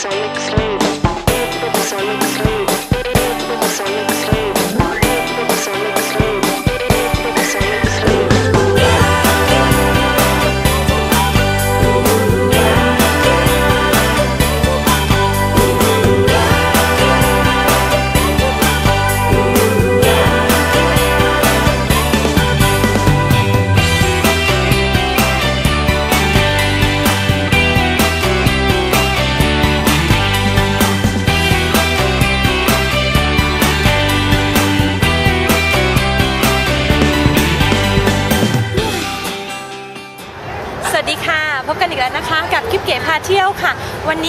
Sonic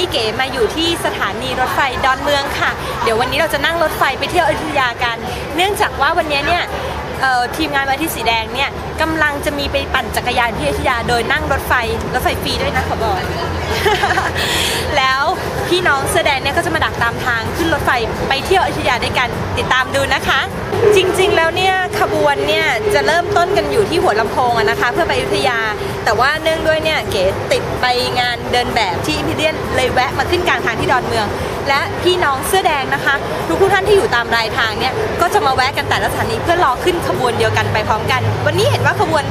นนี้เก๋มาอยู่ที่สถานีรถไฟดอนเมืองค่ะ เดี๋ยววันนี้เราจะนั่งรถไฟไปเที่ยวอยุธยากัน เนื่องจากว่าวันนี้เนี่ยทีมงานมาที่สีแดงเนี่ยกำลังจะมีไปปั่นจักรยานที่อยุธยา โดยนั่งรถไฟรถไฟฟรีด้วยนะขอบอก แล้วพี่น้องเสื้อแดงเนี่ยก็จะมาดักตามทางขึ้นรถไฟไปเที่ยวอยุธยาด้วยกันติดตามดูนะคะ จริงๆ แล้วเนี่ยขบวนเนี่ยจะเริ่มต้นกันอยู่ที่หัวลำโพงนะคะ เพื่อไปอยุธยา แต่ว่าเนื่องด้วยเนี่ยเก๋ติดไปงานเดินแบบที่อิมพีเรียนเลยแวะมาขึ้นกลางทางที่ดอนเมือง และพี่น้องเสื้อแดงนะคะทุกท่านที่อยู่ตามรายทางเนี่ยก็จะมาแวะกันแต่ละสถานีเพื่อรอขึ้นขบวนเดียวกันไปพร้อมกัน วันนี้เห็นว่าขบวน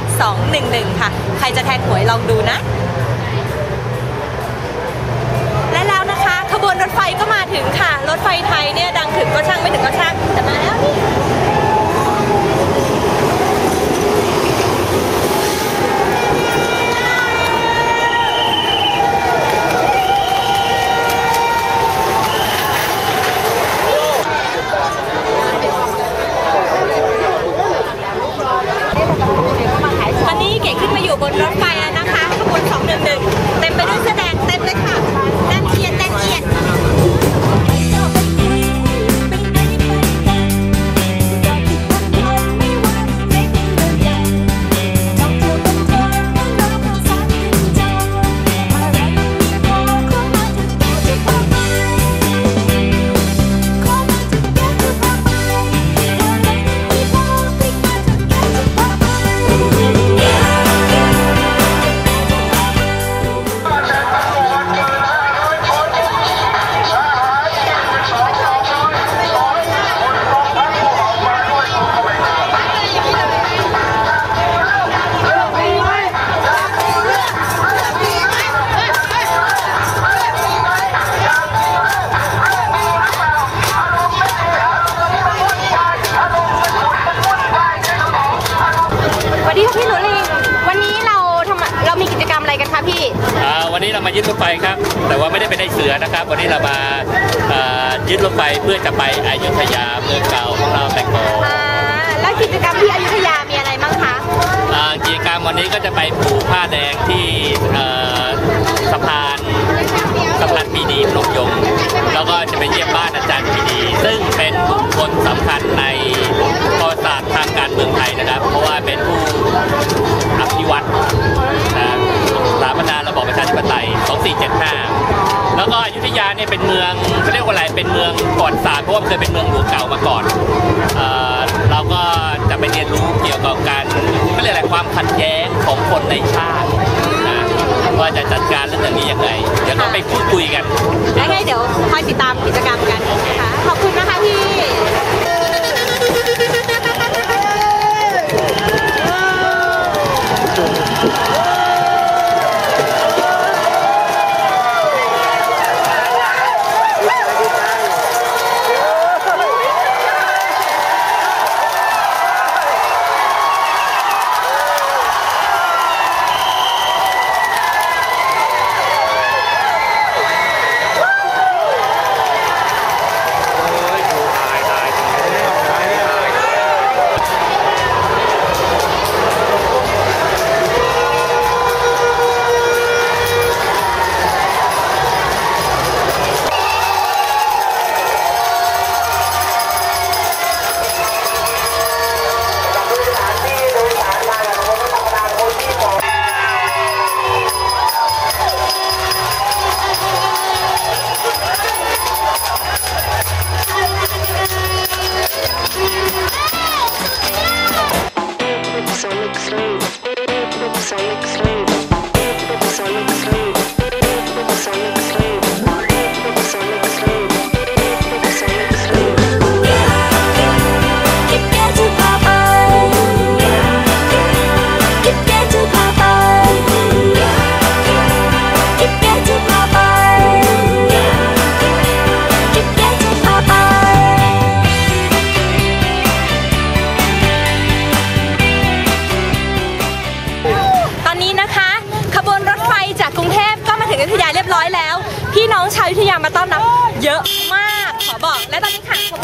211 ค่ะ ใครจะแทงหวยลองดูนะ และแล้วนะคะขบวนรถไฟก็มาถึงค่ะ รถไฟไทยเนี่ยดังถึงก็ช่างไม่ถึงก็ช่างแต่มาแล้วนี่ อะไรกันคะพี่อ่าวันนี้เรามายึดรถไฟครับ แต่ว่าไม่ได้ไปในเสือนะครับ วันนี้เรามาอ่ายึดรถไฟเพื่อจะไปอยุธยาเมืองเก่าของเราแต่งโมอ่าแล้วกิจกรรมที่อยุธยามีอะไรบ้างคะอ่ากิจกรรมวันนี้ก็จะไปผูกผ้าแดงที่เอ่อสะพานสะพานปีดีพนมยงค์แล้วก็จะไปเยี่ยมบ้านอาจารย์ปีดี ซึ่งเป็นบุคคลสำคัญในประวัติศาสตร์ทางการเมืองไทยนะครับ ทยาเนี่ยเป็นเมืองเขาเรียกว่าอะไรเป็นเมืองประวัติศาสตร์เพราะว่าเคยเป็นเมืองหลวงเก่ามาก่อนเอ่อเราก็จะไปเรียนรู้เกี่ยวกับการเขาเรียกอะไรความขัดแย้งของคนในชาตินะว่าจะจัดการเรื่องนี้ยังไงเดี๋ยวเราไปพูดคุยกันแล้วไงเดี๋ยวคอยติดตามกิจกรรมกันนะคะขอบคุณ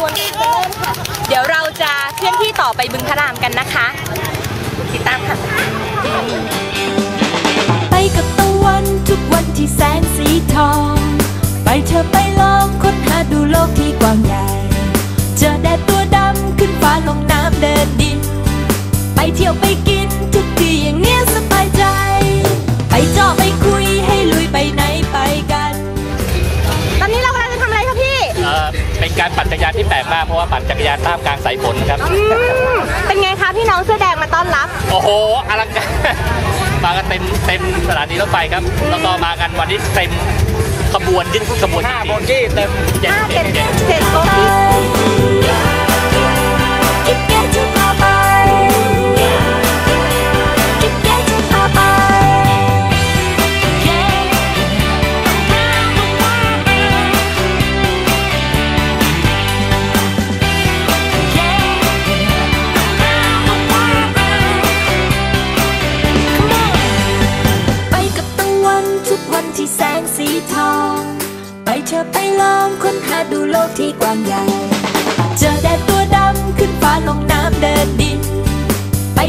ตอนนี้ค่ะขบวนกำลังจะเริ่มค่ะ เดี๋ยวเราจะเคลื่อนที่ต่อไปบึงพระรามกันนะคะ ติดตามค่ะ ไปกับตะวันทุกวันที่แสนสีทอง ไปเธอไปลองค้นหาดูโลกที่กว้างใหญ่ เจอแดดตัวดำขึ้นฟ้าลงน้ำเดินดิน ไปเที่ยวไปกินทุกที่อย่างเนี้ยสบายใจ ไปเจาะไปคุยให้ลุยไปไหน ที่แปลกมากเพราะว่าปั่นจักรยานท่ามกลางสายฝนครับ อืมเป็นไงคะพี่น้องเสื้อแดงมาต้อนรับ โอ้โหอลังการ มากันเต็มเต็มสถานีรถไฟครับ แล้วก็มากันวันนี้เต็มขบวนยิ่งขบวนห้าโบกี้เต็ม เจ็ดห้าเจ็เจ็ดดเจ็ด เจ็ดโบกี้กิ๊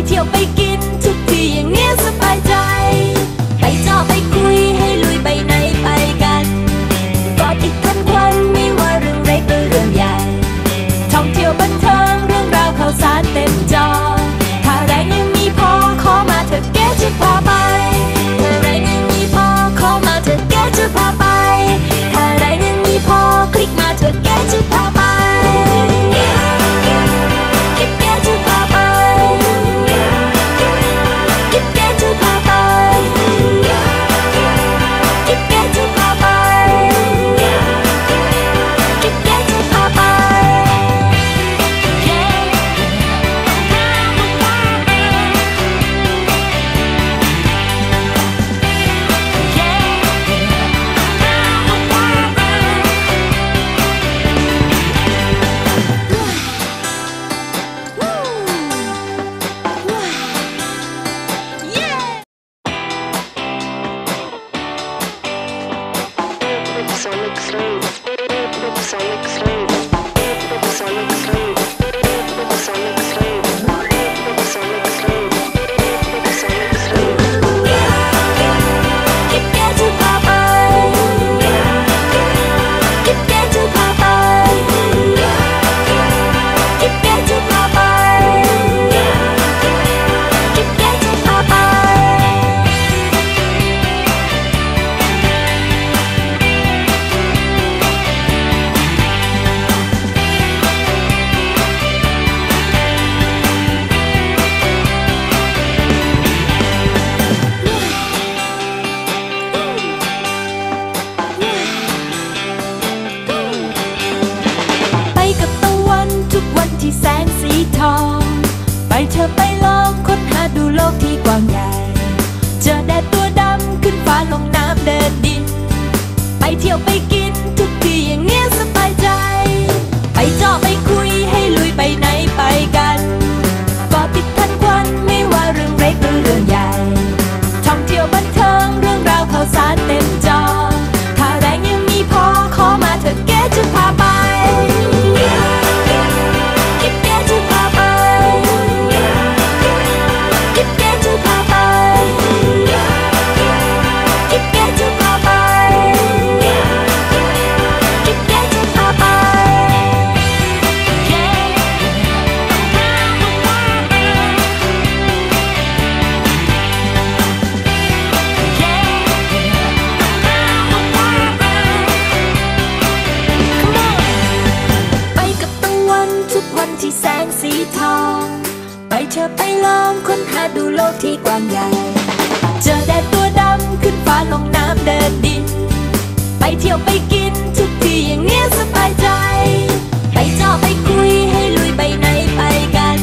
เที่ยวไป หาดูโลกที่กว้างใหญ่ เจอแดดตัวดำขึ้นฟ้าลงน้ำเดินดิน ไปเที่ยวไปกินทุกที่อย่างเนี้ยสบายใจ ไปเจาะไปคุยให้ลุยไปไหนไปกัน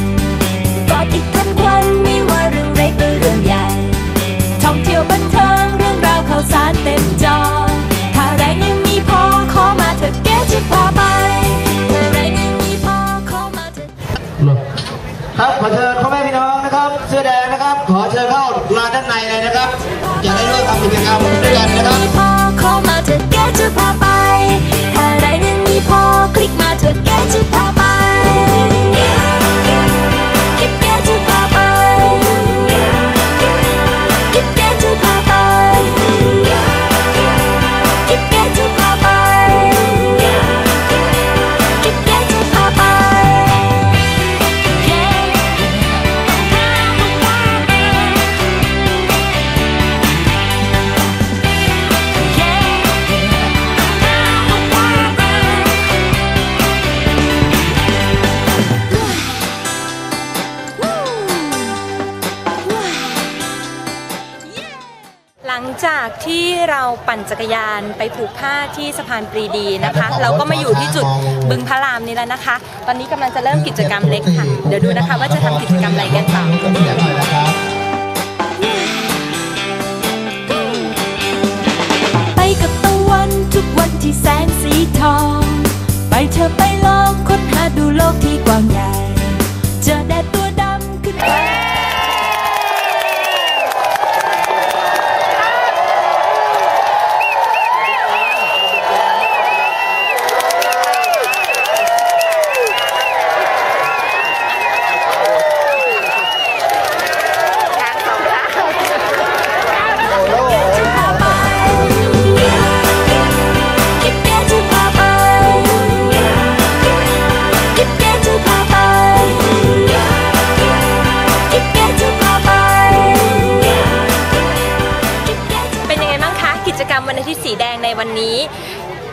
กอดอีกทันควันไม่ว่าเรื่องเล็กหรือเรื่องใหญ่ ท่องเที่ยวบันเทิงเรื่องราวข่าวสารเต็มจอ ถ้าแรงยังมีพอขอมาเถอะแกจะพาไปถ้าแรงยังมีพอขอมาเถอะครับขอเชิญพ่อแม่พี่น้อง เสื้อแดงนะครับ ขอเชิญเข้าลานด้านในเลยนะครับจะได้ร่วมทำกิจกรรมด้วยกันนะครับพอเข้ามาเธอแกจะพาไปอะไรนั้นมีพอคลิกมาเธอแกจะพา หลังจากที่เราปั่นจักรยานไปผูกผ้าที่สะพานปรีดีนะคะ เราก็มาอยู่ที่จุดบึงพระรามนี้แล้วนะคะ ตอนนี้กำลังจะเริ่มกิจกรรมเล็กค่ะ เดี๋ยวดูนะคะว่าจะทำกิจกรรมอะไรกันต่อไปกับตะวันทุกวันที่แสงสีทอง ไปเธอไปลองค้นหาดูโลกที่กว้างใหญ่ เจอแดดตัว วันนี้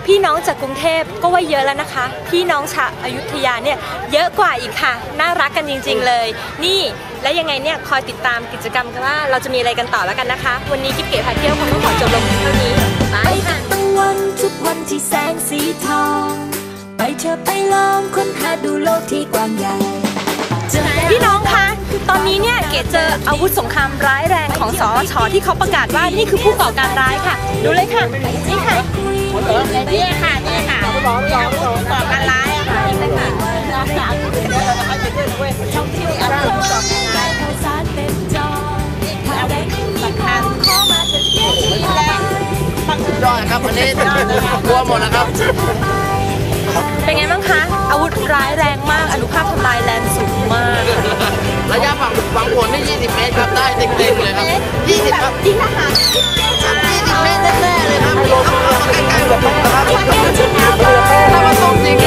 พี่น้องจากกรุงเทพก็ว่าเยอะแล้วนะคะ พี่น้องชาวอยุธยาเนี่ยเยอะกว่าอีกค่ะ น่ารักกันจริง ๆ เลย นี่และยังไงเนี่ยคอยติดตามกิจกรรมกันว่าเราจะมีอะไรกันต่อแล้วกันนะคะ วันนี้กิ๊บเก๋พาเที่ยวคงต้องขอจบลงเพียงเท่านี้บาไปยกัค่ะบตะวันทุกวันที่แสงสีทอง ไปเธอไปลองค้นหาดูโลกที่กว้างใหญ่เจอแดดพี่น้องคะ ตอนนี้เนี่ยเก๋เจออาวุธสงครามร้ายแรงของสอชที่เขาประกาศว่านี่คือผู้ก่อการร้ายค่ะ ดูเลยค่ะ นี่ค่ะ นี่ค่ะ นี่ค่ะผู้ก่อการร้ายอะค่ะนี่เลยค่ะท่องเที่ยวอารมณ์ข่าวสารเต็มจอถ้าได้ไม่มีพอขอมาเธอแกจะพาไปยอดครับวันนี้กลัวหมดแล้วครับ เป็นไงบ้างคะ อาวุธร้ายแรงมาก อนุภาพทำลายแรงสูงมาก ระยะฝั่งฝั่งผลนี่ 20 เมตรครับ ได้เต็มๆเลยครับ20ครับยิงทหาร20เมตรแน่ๆเลยครับเอามาใกล้ๆแบบนี้นะครับถ้ามาตรงจริง